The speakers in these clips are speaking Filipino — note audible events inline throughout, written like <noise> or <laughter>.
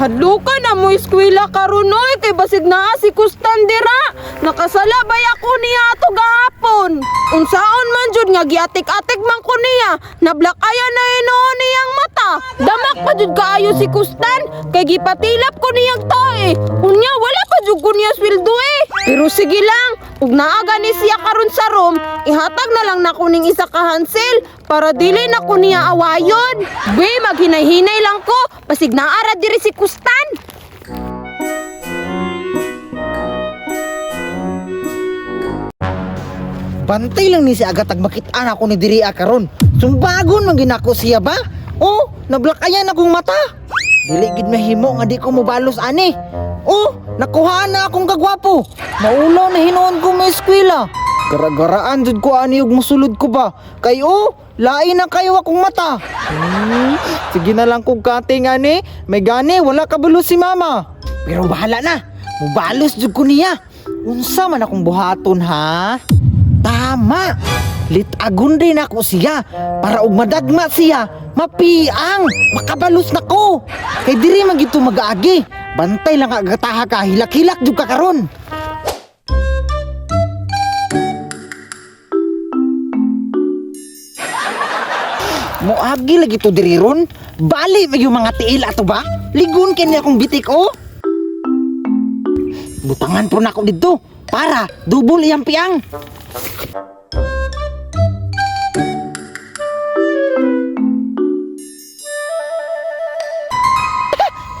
Hadluka na mo eskwela karunoy kay basig naa si Kustan dira. Nakasalabay ako niya ato gahapon. Unsaon man jud nga giatik-atik man ko niya. Nablakaya na inoon niyang mata. Damak pa jud kaayo si Kustan kay gipatilap ko niyang tae. Unya wala pa jud ko niya sweldo eh. Pero sige lang, ug naaga ni siya karon sa room, ihatag na lang na kuning isa ka hansel para dili na ko niya awayon. Be, maghinay-hinay lang ko, basig naara diri si Kustan. Bantay lang ni si agatag makit-an ako ni diri karon. Sumbagon man ginako siya ba? Oh, nablakayan akong mata. Dili gid mahimo nga di ko mobalos ani. Oh, nakuha na akong kagwapo. Maulaw na hinuon ko may eskwela. Gara-garaan jud ko ani ug mosulod ko ba? Kay oh, lain na kayo akong mata. Hmm, sige na lang kog kating ani. May gani wala kabalo si mama. Pero bahala na. Mubalos jud ko niya. Unsa man akong buhaton ha? Tama! Litagon rin ako siya para ug madagma siya mapiang makabalos na ko kay diri man gito mag-agi bantay lang agataha ka hilak-hilak jud ka karon Moagi lagi to diri ron. Bali ba yung mga tiil ato ba? Ligon kini akong bitik oh. Butangan po na ako dito. Para double iyang piang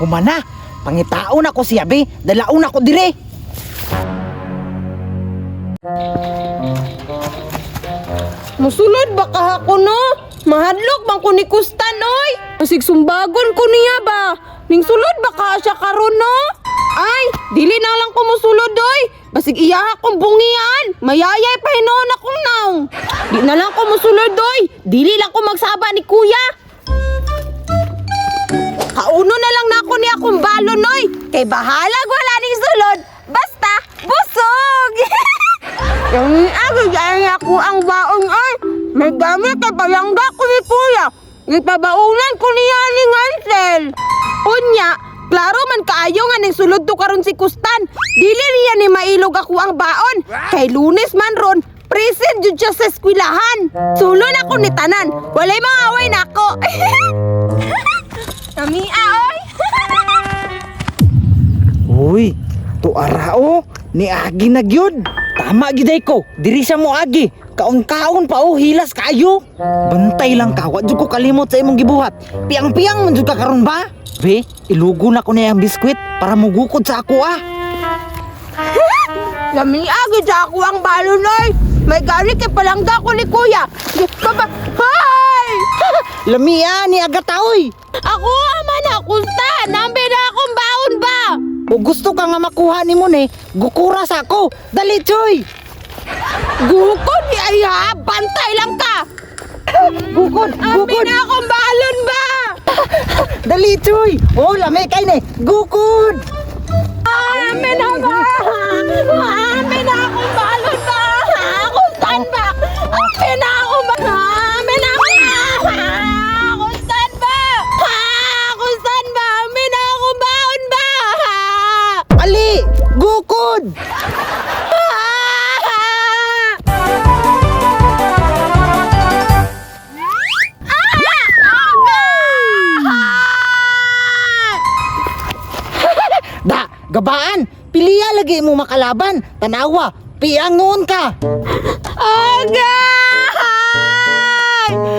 Humana, pangitaon ako siya be, dalaon ako dire. Musulod ba ka ako no? Mahadlok bang ko ni Kustan oy? Sumbagon ko niya ba? Ning sulod ba ka siya karon no? Ay, dili na lang ko musulod oy. Basig iya akong bungian. Mayayay pa hinoon akong naong. Di na lang ko musulod oy. Dili lang ko magsaba ni kuya. Kauno na lang na ako ni akong balon oy. Kay bahalag wala ning sulod. Basta busog. <laughs> Yung ako ako ang baon ay. May gamit kay palangga ko ni kuya. Ipabaunan ko niya ni Hansel. Unya, klaro man kaayo nga ning sulod to karon si Kustan. Dili niya ni mailog ako ang baon. Kay lunes man ron, present jud siya sa eskwelahan. Sulon ako ni tanan. Walay mga away nako. <laughs> Kami aoy. <laughs> Uy, to arao, ni agi na. Tama giday ko, diri sa mo agi. Kaon-kaon pa oh, hilas kayo. Bantay lang ka, wa jud ko kalimot sa imong gibuhat. Piang-piang man jud ka karon ba? Be, ilugo na ko na yung biskwit para mugukod sa ako ah. <laughs> Kami agad sa ako ang balon oy. May galit kay palangga ko ni kuya. Baba! <laughs> Lamia ni agataoy. Ako ama na kusta, nambi na akong baon ba? O gusto ka nga makuha ni mo ni, gukura sa ako. Dali, Choy! Gukod ni ay ha, bantay lang ka. Gukod, Ambi gukod! na akong balon ba? Dali, Choy! Oh, lami kay ni! Gukod! Amin na ba? Da, gabaan! Piliya lagi mo makalaban. Tanawa, piang noon ka. Agay!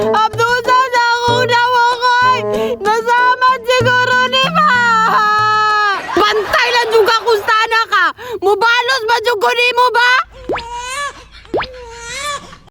Abdusa sa una mo koy! Nasama siguro ni Ma! Bantay lang yung kakustana ka! Mubalos ba yung kunin mo ba?